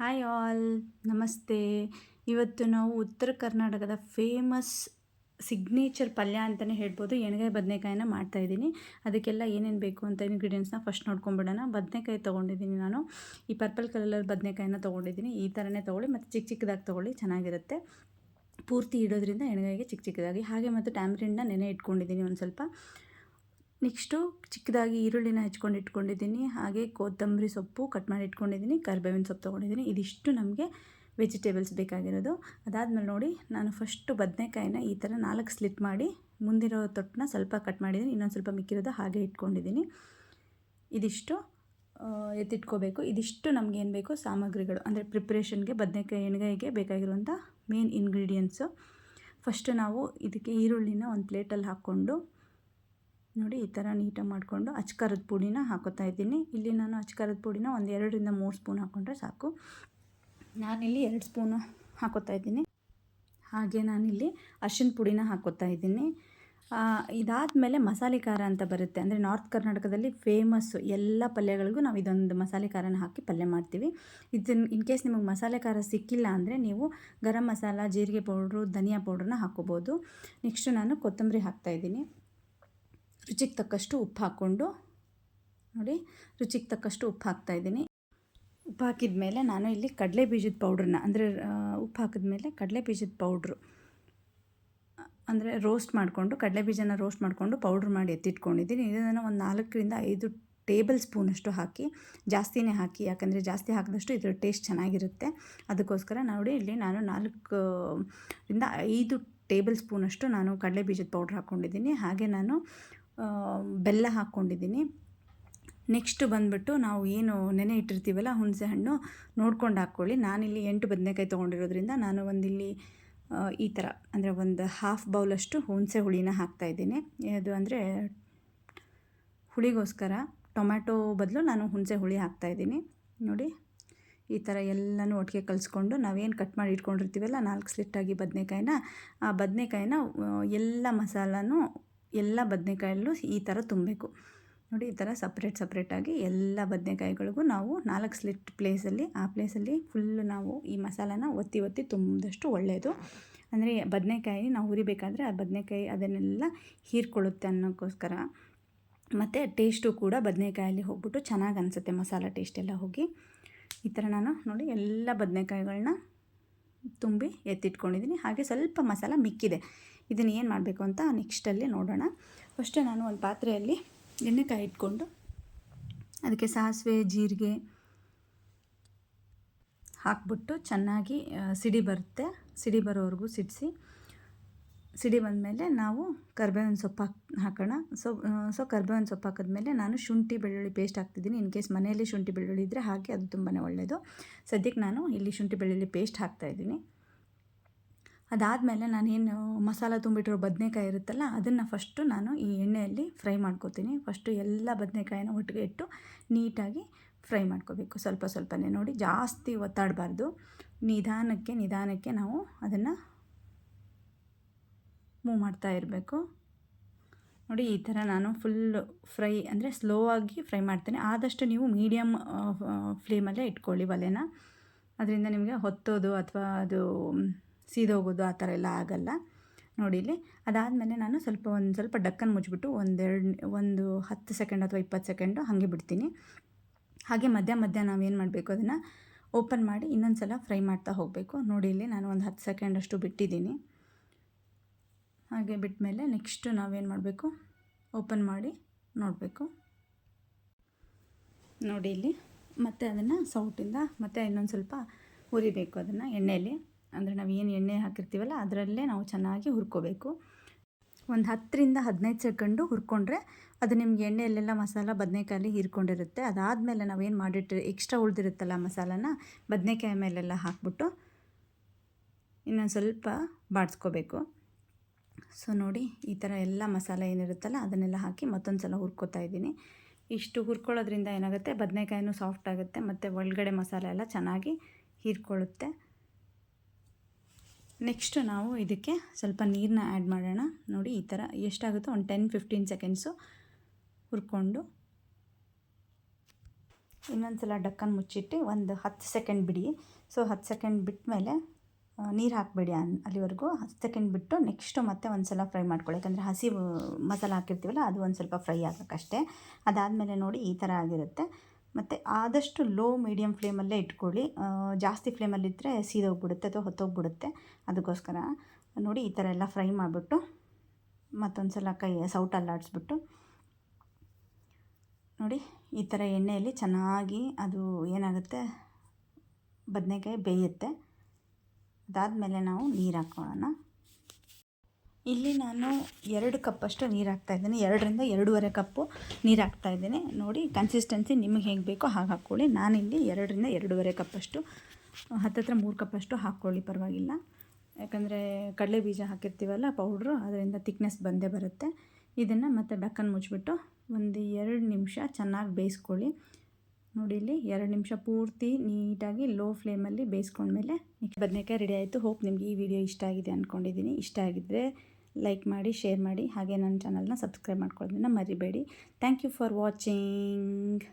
Hi all ನಮಸ್ತೆ. ಇವತ್ತು ನಾವು ಉತ್ತರ ಕರ್ನಾಟಕದ ಫೇಮಸ್ ಸಿಗ್ನೇಚರ್ ಪಲ್ಯ ಅಂತಲೇ ಹೇಳ್ಬೋದು. ಎಣ್ಗಾಯಿ ಬದನೆಕಾಯಿನ ಮಾಡ್ತಾಯಿದ್ದೀನಿ ಅದಕ್ಕೆಲ್ಲ ಏನೇನು ಬೇಕು ಅಂತ ಇಂಗ್ರೀಡಿಯೆಂಟ್ಸ್ನ ಫಸ್ಟ್ ನೋಡ್ಕೊಂಬಿಡೋಣ. ಬದನೆಕಾಯಿ ತೊಗೊಂಡಿದ್ದೀನಿ ನಾನು. ಈ ಪರ್ಪಲ್ ಕಲರ್ ಬದನೆಕಾಯಿನ ತೊಗೊಂಡಿದ್ದೀನಿ. ಈ ಥರನೇ ತೊಗೊಳ್ಳಿ ಮತ್ತು ಚಿಕ್ಕ ಚಿಕ್ಕದಾಗಿ ತೊಗೊಳ್ಳಿ, ಚೆನ್ನಾಗಿರುತ್ತೆ. ಪೂರ್ತಿ ಇಡೋದ್ರಿಂದ ಎಣ್ಗಾಯಿಗೆ ಚಿಕ್ಕ ಚಿಕ್ಕದಾಗಿ. ಹಾಗೆ ಮತ್ತು ಟ್ಯಾಮ್ರಿನ್ನ ನೆನೆ ಇಟ್ಕೊಂಡಿದ್ದೀನಿ ಒಂದು ಸ್ವಲ್ಪ. ನೆಕ್ಸ್ಟು ಚಿಕ್ಕದಾಗಿ ಈರುಳ್ಳಿನ ಹೆಚ್ಕೊಂಡು ಇಟ್ಕೊಂಡಿದ್ದೀನಿ, ಹಾಗೆ ಕೊತ್ತಂಬರಿ ಸೊಪ್ಪು ಕಟ್ ಮಾಡಿ ಇಟ್ಕೊಂಡಿದ್ದೀನಿ, ಕರ್ಬೇವಿನ ಸೊಪ್ಪು ತೊಗೊಂಡಿದ್ದೀನಿ. ಇದಿಷ್ಟು ನಮಗೆ ವೆಜಿಟೇಬಲ್ಸ್ ಬೇಕಾಗಿರೋದು. ಅದಾದಮೇಲೆ ನೋಡಿ, ನಾನು ಫಸ್ಟು ಬದನೆಕಾಯಿನ ಈ ಥರ ನಾಲ್ಕು ಸ್ಲಿಟ್ ಮಾಡಿ ಮುಂದಿರೋ ತೊಟ್ಟನ್ನ ಸ್ವಲ್ಪ ಕಟ್ ಮಾಡಿದ್ದೀನಿ, ಇನ್ನೊಂದು ಸ್ವಲ್ಪ ಮಿಕ್ಕಿರೋದು ಹಾಗೆ ಇಟ್ಕೊಂಡಿದ್ದೀನಿ. ಇದಿಷ್ಟು ಎತ್ತಿಟ್ಕೋಬೇಕು. ಇದಿಷ್ಟು ನಮ್ಗೆ ಏನು ಬೇಕು, ಸಾಮಗ್ರಿಗಳು. ಅಂದರೆ ಪ್ರಿಪ್ರೇಷನ್ಗೆ ಬದನೆಕಾಯಿ ಎಣ್ಗಾಯಿಗೆ ಬೇಕಾಗಿರುವಂಥ ಮೇನ್ ಇಂಗ್ರೀಡಿಯೆಂಟ್ಸು. ಫಸ್ಟು ನಾವು ಇದಕ್ಕೆ ಈರುಳ್ಳಿನ ಒಂದು ಪ್ಲೇಟಲ್ಲಿ ಹಾಕ್ಕೊಂಡು ನೋಡಿ ಈ ಥರ ನೀಟಾಗಿ ಮಾಡಿಕೊಂಡು ಅಚ್ಕಾರದ ಪುಡಿನ ಹಾಕೋತಾ ಇದ್ದೀನಿ. ಇಲ್ಲಿ ನಾನು ಅಚ್ಕಾರದ ಪುಡಿನ ಒಂದು ಎರಡರಿಂದ ಮೂರು ಸ್ಪೂನ್ ಹಾಕ್ಕೊಂಡ್ರೆ ಸಾಕು. ನಾನಿಲ್ಲಿ ಎರಡು ಸ್ಪೂನು ಹಾಕೋತಾ ಇದ್ದೀನಿ. ಹಾಗೆ ನಾನಿಲ್ಲಿ ಅರ್ಶಿನ ಪುಡಿನ ಹಾಕೋತಾ ಇದ್ದೀನಿ. ಇದಾದಮೇಲೆ ಮಸಾಲೆ ಖಾರ ಅಂತ ಬರುತ್ತೆ. ಅಂದರೆ ನಾರ್ತ್ ಕರ್ನಾಟಕದಲ್ಲಿ ಫೇಮಸ್ಸು ಎಲ್ಲ ಪಲ್ಯಗಳಿಗೂ ನಾವು ಇದೊಂದು ಮಸಾಲೆ ಖಾರನ ಹಾಕಿ ಪಲ್ಯ ಮಾಡ್ತೀವಿ. ಇದನ್ನು ಇನ್ ಕೇಸ್ ನಿಮಗೆ ಮಸಾಲೆ ಖಾರ ಸಿಕ್ಕಿಲ್ಲ ಅಂದರೆ ನೀವು ಗರಂ ಮಸಾಲ, ಜೀರಿಗೆ ಪೌಡ್ರು, ಧನಿಯಾ ಪೌಡ್ರನ್ನ ಹಾಕೋಬೋದು. ನೆಕ್ಸ್ಟು ನಾನು ಕೊತ್ತಂಬರಿ ಹಾಕ್ತಾಯಿದ್ದೀನಿ ರುಚಿಗೆ ತಕ್ಕಷ್ಟು ಉಪ್ಪು ಹಾಕ್ಕೊಂಡು ನೋಡಿ, ರುಚಿಗೆ ತಕ್ಕಷ್ಟು ಉಪ್ಪು ಹಾಕ್ತಾಯಿದ್ದೀನಿ ಉಪ್ಪು ಹಾಕಿದ ಮೇಲೆ ನಾನು ಇಲ್ಲಿ ಕಡಲೆ ಬೀಜದ ಪೌಡ್ರನ್ನ, ಅಂದರೆ ಉಪ್ಪು ಹಾಕಿದ ಮೇಲೆ ಕಡಲೆ ಬೀಜದ ಪೌಡ್ರು, ಅಂದರೆ ರೋಸ್ಟ್ ಮಾಡಿಕೊಂಡು, ಕಡಲೆ ಬೀಜನ ರೋಸ್ಟ್ ಮಾಡಿಕೊಂಡು ಪೌಡ್ರ್ ಮಾಡಿ ಎತ್ತಿಟ್ಕೊಂಡಿದ್ದೀನಿ. ಇದನ್ನು ಒಂದು ನಾಲ್ಕರಿಂದ ಐದು ಟೇಬಲ್ ಸ್ಪೂನಷ್ಟು ಹಾಕಿ, ಜಾಸ್ತಿನೇ ಹಾಕಿ, ಯಾಕಂದರೆ ಜಾಸ್ತಿ ಹಾಕಿದಷ್ಟು ಇದರ ಟೇಸ್ಟ್ ಚೆನ್ನಾಗಿರುತ್ತೆ. ಅದಕ್ಕೋಸ್ಕರ ನೋಡಿ, ಇಲ್ಲಿ ನಾನು ನಾಲ್ಕು ಇಂದ ಐದು ಟೇಬಲ್ ಸ್ಪೂನಷ್ಟು ನಾನು ಕಡಲೆ ಬೀಜದ ಪೌಡ್ರ್ ಹಾಕ್ಕೊಂಡಿದ್ದೀನಿ ಹಾಗೆ ನಾನು ಬೆಲ್ಲ ಹಾಕ್ಕೊಂಡಿದ್ದೀನಿ. ನೆಕ್ಸ್ಟ್ ಬಂದುಬಿಟ್ಟು ನಾವು ಏನು ನೆನೆ ಇಟ್ಟಿರ್ತೀವಲ್ಲ ಹುಣಸೆ ಹಣ್ಣು ನೋಡ್ಕೊಂಡು ಹಾಕ್ಕೊಳ್ಳಿ. ನಾನಿಲ್ಲಿ ಎಂಟು ಬದನೆಕಾಯಿ ತೊಗೊಂಡಿರೋದ್ರಿಂದ ನಾನು ಒಂದಿಲ್ಲಿ ಈ ಥರ ಅಂದರೆ ಒಂದು ಹಾಫ್ ಬೌಲಷ್ಟು ಹುಣಸೆ ಹುಳಿನ ಹಾಕ್ತಾಯಿದ್ದೀನಿ ಅದು ಅಂದರೆ ಹುಳಿಗೋಸ್ಕರ ಟೊಮ್ಯಾಟೊ ಬದಲು ನಾನು ಹುಣಸೆ ಹುಳಿ ಹಾಕ್ತಾಯಿದ್ದೀನಿ ನೋಡಿ, ಈ ಥರ ಎಲ್ಲನೂ ಒಟ್ಟಿಗೆ ಕಲಿಸ್ಕೊಂಡು ನಾವೇನು ಕಟ್ ಮಾಡಿ ಇಟ್ಕೊಂಡಿರ್ತೀವಲ್ಲ ನಾಲ್ಕು ಸ್ಲಿಟ್ಟಾಗಿ ಬದನೆಕಾಯಿನ, ಆ ಬದನೆಕಾಯಿನ ಎಲ್ಲ ಮಸಾಲನೂ ಎಲ್ಲ ಬದನೆಕಾಯಲ್ಲೂ ಈ ಥರ ತುಂಬಬೇಕು. ನೋಡಿ, ಈ ಥರ ಸಪ್ರೇಟ್ ಸಪ್ರೇಟಾಗಿ ಎಲ್ಲ ಬದನೆಕಾಯಿಗಳಿಗೂ ನಾವು ನಾಲ್ಕು ಸ್ಲಿಟ್ ಪ್ಲೇಸಲ್ಲಿ ಆ ಪ್ಲೇಸಲ್ಲಿ ಫುಲ್ಲು ನಾವು ಈ ಮಸಾಲಾನ ಒತ್ತಿ ಒತ್ತಿ ತುಂಬಿದಷ್ಟು ಒಳ್ಳೆಯದು. ಅಂದರೆ ಬದನೆಕಾಯಿ ನಾವು ಹುರಿಬೇಕಾದ್ರೆ ಆ ಬದನೆಕಾಯಿ ಅದನ್ನೆಲ್ಲ ಹೀರ್ಕೊಳ್ಳುತ್ತೆ ಅನ್ನೋಕ್ಕೋಸ್ಕರ. ಮತ್ತು ಟೇಸ್ಟು ಕೂಡ ಬದನೆಕಾಯಲ್ಲಿ ಹೋಗ್ಬಿಟ್ಟು ಚೆನ್ನಾಗಿ ಅನಿಸುತ್ತೆ ಮಸಾಲ ಟೇಸ್ಟ್ ಎಲ್ಲ ಹೋಗಿ. ಈ ಥರ ನಾನು ನೋಡಿ ಎಲ್ಲ ಬದನೆಕಾಯಿಗಳನ್ನ ತುಂಬಿ ಎತ್ತಿಟ್ಕೊಂಡಿದ್ದೀನಿ. ಹಾಗೆ ಸ್ವಲ್ಪ ಮಸಾಲ ಮಿಕ್ಕಿದೆ. ಇದನ್ನು ಏನು ಮಾಡಬೇಕು ಅಂತ ನೆಕ್ಸ್ಟಲ್ಲಿ ನೋಡೋಣ. ಫಸ್ಟು ನಾನು ಒಂದು ಪಾತ್ರೆಯಲ್ಲಿ ಎಣ್ಣೆಕಾಯಿ ಇಟ್ಕೊಂಡು ಅದಕ್ಕೆ ಸಾಸಿವೆ, ಜೀರಿಗೆ ಹಾಕ್ಬಿಟ್ಟು ಚೆನ್ನಾಗಿ ಸಿಡಿ ಬರುತ್ತೆ. ಸಿಡಿ ಬರೋವರೆಗೂ ಸಿಡಿಸಿ, ಸಿಡಿ ಬಂದಮೇಲೆ ನಾವು ಕರ್ಬೇವಿನ ಸೊಪ್ಪು ಹಾಕ್, ಹಾಕೋಣ. ಸೊ ಸೊ ಕರ್ಬೇವಿನ ಸೊಪ್ಪು ಹಾಕಿದ್ಮೇಲೆ ನಾನು ಶುಂಠಿ, ಬೆಳ್ಳುಳ್ಳಿ ಪೇಸ್ಟ್ ಹಾಕ್ತಿದ್ದೀನಿ. ಇನ್ ಕೇಸ್ ಮನೆಯಲ್ಲಿ ಶುಂಠಿ, ಬೆಳ್ಳುಳ್ಳಿ ಇದ್ದರೆ ಹಾಕಿ ಅದು ತುಂಬಾ ಒಳ್ಳೆಯದು ಸದ್ಯಕ್ಕೆ ನಾನು ಇಲ್ಲಿ ಶುಂಠಿ, ಬೆಳ್ಳುಳ್ಳಿ ಪೇಸ್ಟ್ ಹಾಕ್ತಾಯಿದ್ದೀನಿ ಅದಾದಮೇಲೆ ನಾನೇನು ಮಸಾಲ ತುಂಬಿಟ್ಟಿರೋ ಬದನೆಕಾಯಿ ಇರುತ್ತಲ್ಲ, ಅದನ್ನು ಫಸ್ಟು ನಾನು ಈ ಎಣ್ಣೆಯಲ್ಲಿ ಫ್ರೈ ಮಾಡ್ಕೋತೀನಿ. ಫಸ್ಟು ಎಲ್ಲ ಬದನೆಕಾಯಿನ ಒಟ್ಟಿಗೆ ಇಟ್ಟು ನೀಟಾಗಿ ಫ್ರೈ ಮಾಡ್ಕೋಬೇಕು. ಸ್ವಲ್ಪ ಸ್ವಲ್ಪನೇ ನೋಡಿ, ಜಾಸ್ತಿ ಒತ್ತಾಡಬಾರ್ದು. ನಿಧಾನಕ್ಕೆ ನಿಧಾನಕ್ಕೆ ನಾವು ಅದನ್ನು ಮೂವ್ ಮಾಡ್ತಾ ಇರಬೇಕು. ನೋಡಿ, ಈ ಥರ ನಾನು ಫುಲ್ ಫ್ರೈ ಅಂದರೆ ಸ್ಲೋ ಆಗಿ ಫ್ರೈ ಮಾಡ್ತೇನೆ. ಆದಷ್ಟು ನೀವು ಮೀಡಿಯಮ್ ಫ್ಲೇಮಲ್ಲೇ ಇಟ್ಕೊಳ್ಳಿ ಒಲೆನ. ಅದರಿಂದ ನಿಮಗೆ ಹೊತ್ತೋದು ಅಥವಾ ಅದು ಸೀದೋಗೋದು ಆ ಥರ ಎಲ್ಲ ಆಗಲ್ಲ. ನೋಡಿ ಇಲ್ಲಿ. ಅದಾದಮೇಲೆ ನಾನು ಸ್ವಲ್ಪ ಒಂದು ಸ್ವಲ್ಪ ಡಕ್ಕನ್ ಮುಚ್ಚಿಬಿಟ್ಟು ಒಂದೆರಡು ಒಂದು ಹತ್ತು ಸೆಕೆಂಡ್ ಅಥವಾ ಇಪ್ಪತ್ತು ಸೆಕೆಂಡು ಹಾಗೆ ಬಿಡ್ತೀನಿ. ಹಾಗೆ ಮಧ್ಯ ಮಧ್ಯ ನಾವೇನು ಮಾಡಬೇಕು ಅದನ್ನು ಓಪನ್ ಮಾಡಿ ಇನ್ನೊಂದು ಸಲ ಫ್ರೈ ಮಾಡ್ತಾ ಹೋಗಬೇಕು. ನೋಡಿ ಇಲ್ಲಿ ನಾನು ಒಂದು ಹತ್ತು ಸೆಕೆಂಡಷ್ಟು ಬಿಟ್ಟಿದ್ದೀನಿ. ಹಾಗೆ ಬಿಟ್ಟ ಮೇಲೆ ನೆಕ್ಸ್ಟು ನಾವೇನು ಮಾಡಬೇಕು? ಓಪನ್ ಮಾಡಿ ನೋಡಬೇಕು. ನೋಡಿ ಇಲ್ಲಿ. ಮತ್ತು ಅದನ್ನು ಸೌಟಿಂದ ಮತ್ತು ಇನ್ನೊಂದು ಸ್ವಲ್ಪ ಹುರಿಬೇಕು ಅದನ್ನು ಎಣ್ಣೆಯಲ್ಲಿ ಅಂದರೆ ನಾವು ಏನು ಎಣ್ಣೆ ಹಾಕಿರ್ತೀವಲ್ಲ ಅದರಲ್ಲೇ ನಾವು ಚೆನ್ನಾಗಿ ಹುರ್ಕೋಬೇಕು. ಒಂದು ಹತ್ತರಿಂದ ಹದಿನೈದು ಸೆಕೆಂಡು ಹುರ್ಕೊಂಡ್ರೆ ಅದು ನಿಮ್ಗೆ ಎಣ್ಣೆಯಲ್ಲೆಲ್ಲ ಮಸಾಲ ಬದನೆಕಾಯಲ್ಲಿ ಹೀರ್ಕೊಂಡಿರುತ್ತೆ. ಅದಾದಮೇಲೆ ನಾವೇನು ಮಾಡಿಟ್ಟು ಎಕ್ಸ್ಟ್ರಾ ಉಳಿದಿರುತ್ತಲ್ಲ ಮಸಾಲನ ಬದನೆಕಾಯಿ ಮೇಲೆಲ್ಲ ಹಾಕ್ಬಿಟ್ಟು ಇನ್ನೊಂದು ಸ್ವಲ್ಪ ಬಾಡಿಸ್ಕೋಬೇಕು. ಸೊ ನೋಡಿ, ಈ ಥರ ಎಲ್ಲ ಮಸಾಲ ಏನಿರುತ್ತಲ್ಲ ಅದನ್ನೆಲ್ಲ ಹಾಕಿ ಮತ್ತೊಂದು ಸಲ ಹುರ್ಕೋತಾ ಇದ್ದೀನಿ. ಇಷ್ಟು ಹುರ್ಕೊಳ್ಳೋದ್ರಿಂದ ಏನಾಗುತ್ತೆ, ಬದನೆಕಾಯಿನೂ ಸಾಫ್ಟ್ ಆಗುತ್ತೆ, ಮತ್ತು ಒಳಗಡೆ ಮಸಾಲೆ ಎಲ್ಲ ಚೆನ್ನಾಗಿ ಹೀರ್ಕೊಳ್ಳುತ್ತೆ. ನೆಕ್ಸ್ಟ್ ನಾವು ಇದಕ್ಕೆ ಸ್ವಲ್ಪ ನೀರನ್ನ ಆ್ಯಡ್ ಮಾಡೋಣ. ನೋಡಿ, ಈ ಥರ ಎಷ್ಟಾಗುತ್ತೋ? ಒಂದು ಟೆನ್ ಫಿಫ್ಟೀನ್ ಸೆಕೆಂಡ್ಸು ಹುರ್ಕೊಂಡು ಇನ್ನೊಂದು ಸಲ ಡಕ್ಕನ್ ಮುಚ್ಚಿಟ್ಟು ಒಂದು ಹತ್ತು ಸೆಕೆಂಡ್ ಬಿಡಿ. ಸೊ ಹತ್ತು ಸೆಕೆಂಡ್ ಬಿಟ್ಟ ಮೇಲೆ ನೀರು ಹಾಕಬೇಡಿ ಅಲ್ಲಿವರೆಗೂ. ಹತ್ತು ಸೆಕೆಂಡ್ ಬಿಟ್ಟು ನೆಕ್ಸ್ಟು ಮತ್ತೆ ಒಂದು ಸಲ ಫ್ರೈ ಮಾಡ್ಕೊಳ್ಳಿ. ಯಾಕಂದರೆ ಹಸಿ, ಮಸಾಲ ಹಾಕಿರ್ತೀವಲ್ಲ, ಅದು ಒಂದು ಸ್ವಲ್ಪ ಫ್ರೈ ಆಗೋಕ್ಕಷ್ಟೇ. ಅದಾದಮೇಲೆ ನೋಡಿ, ಈ ಥರ ಆಗಿರುತ್ತೆ. ಮತ್ತು ಆದಷ್ಟು ಲೋ ಮೀಡಿಯಮ್ ಫ್ಲೇಮಲ್ಲೇ ಇಟ್ಕೊಳ್ಳಿ. ಜಾಸ್ತಿ ಫ್ಲೇಮಲ್ಲಿದ್ದರೆ ಸೀದೋಗ್ಬಿಡುತ್ತೆ ಅಥವಾ ಹೊತ್ತೋಗ್ಬಿಡುತ್ತೆ. ಅದಕ್ಕೋಸ್ಕರ ನೋಡಿ ಈ ಥರ ಎಲ್ಲ ಫ್ರೈ ಮಾಡಿಬಿಟ್ಟು ಮತ್ತೊಂದು ಸಲ ಕೈ, ಸೌಟಲ್ಲಿ ಆಡಿಸ್ಬಿಟ್ಟು ನೋಡಿ ಈ ಥರ ಎಣ್ಣೆಯಲ್ಲಿ ಚೆನ್ನಾಗಿ ಅದು ಏನಾಗುತ್ತೆ? ಬದನೆಕಾಯಿ ಬೇಯುತ್ತೆ. ಅದಾದಮೇಲೆ ನಾವು ನೀರು ಹಾಕ್ಕೊಳ್ಳೋಣ ಇಲ್ಲಿ ನಾನು ಎರಡು ಕಪ್ಪಷ್ಟು ನೀರು ಹಾಕ್ತಾಯಿದ್ದೀನಿ ಎರಡರಿಂದ ಎರಡೂವರೆ ಕಪ್ಪು ನೀರು ಹಾಕ್ತಾಯಿದ್ದೀನಿ ನೋಡಿ ಕನ್ಸಿಸ್ಟೆನ್ಸಿ ನಿಮಗೆ ಹೇಗೆ ಬೇಕೋ ಹಾಗೆ ಹಾಕ್ಕೊಳ್ಳಿ. ನಾನಿಲ್ಲಿ ಎರಡರಿಂದ ಎರಡೂವರೆ ಕಪ್ಪಷ್ಟು ಹತ್ತತ್ರ ಮೂರು ಕಪ್ಪಷ್ಟು ಹಾಕ್ಕೊಳ್ಳಿ, ಪರವಾಗಿಲ್ಲ. ಯಾಕಂದರೆ ಕಡಲೆ ಬೀಜ ಹಾಕಿರ್ತೀವಲ್ಲ ಪೌಡ್ರು ಅದರಿಂದ ತಿಕ್ನೆಸ್ ಬಂದೇ ಬರುತ್ತೆ. ಇದನ್ನು ಮತ್ತೆ ಡಕ್ಕನ್ ಮುಚ್ಚಿಬಿಟ್ಟು ಒಂದು ಎರಡು ನಿಮಿಷ ಚೆನ್ನಾಗಿ ಬೇಯಿಸ್ಕೊಳ್ಳಿ. ನೋಡಿ, ಇಲ್ಲಿ ಎರಡು ನಿಮಿಷ ಪೂರ್ತಿ ನೀಟಾಗಿ ಲೋ ಫ್ಲೇಮಲ್ಲಿ ಬೇಯಿಸ್ಕೊಂಡ್ಮೇಲೆ, ಬದನೆಕಾಯಿ ರೆಡಿ ಆಯಿತು. ಹೋಪ್ ನಿಮಗೆ ಈ ವಿಡಿಯೋ ಇಷ್ಟ ಆಗಿದೆ ಅಂದ್ಕೊಂಡಿದ್ದೀನಿ ಇಷ್ಟ ಆಗಿದ್ದರೆ ಲೈಕ್ ಮಾಡಿ ಶೇರ್ ಮಾಡಿ ಹಾಗೆ ನನ್ನ ಚಾನಲ್ನ ಸಬ್ಸ್ಕ್ರೈಬ್ ಮಾಡ್ಕೊಳ್ಳೋದನ್ನ ಮರಿಬೇಡಿ. Thank you for watching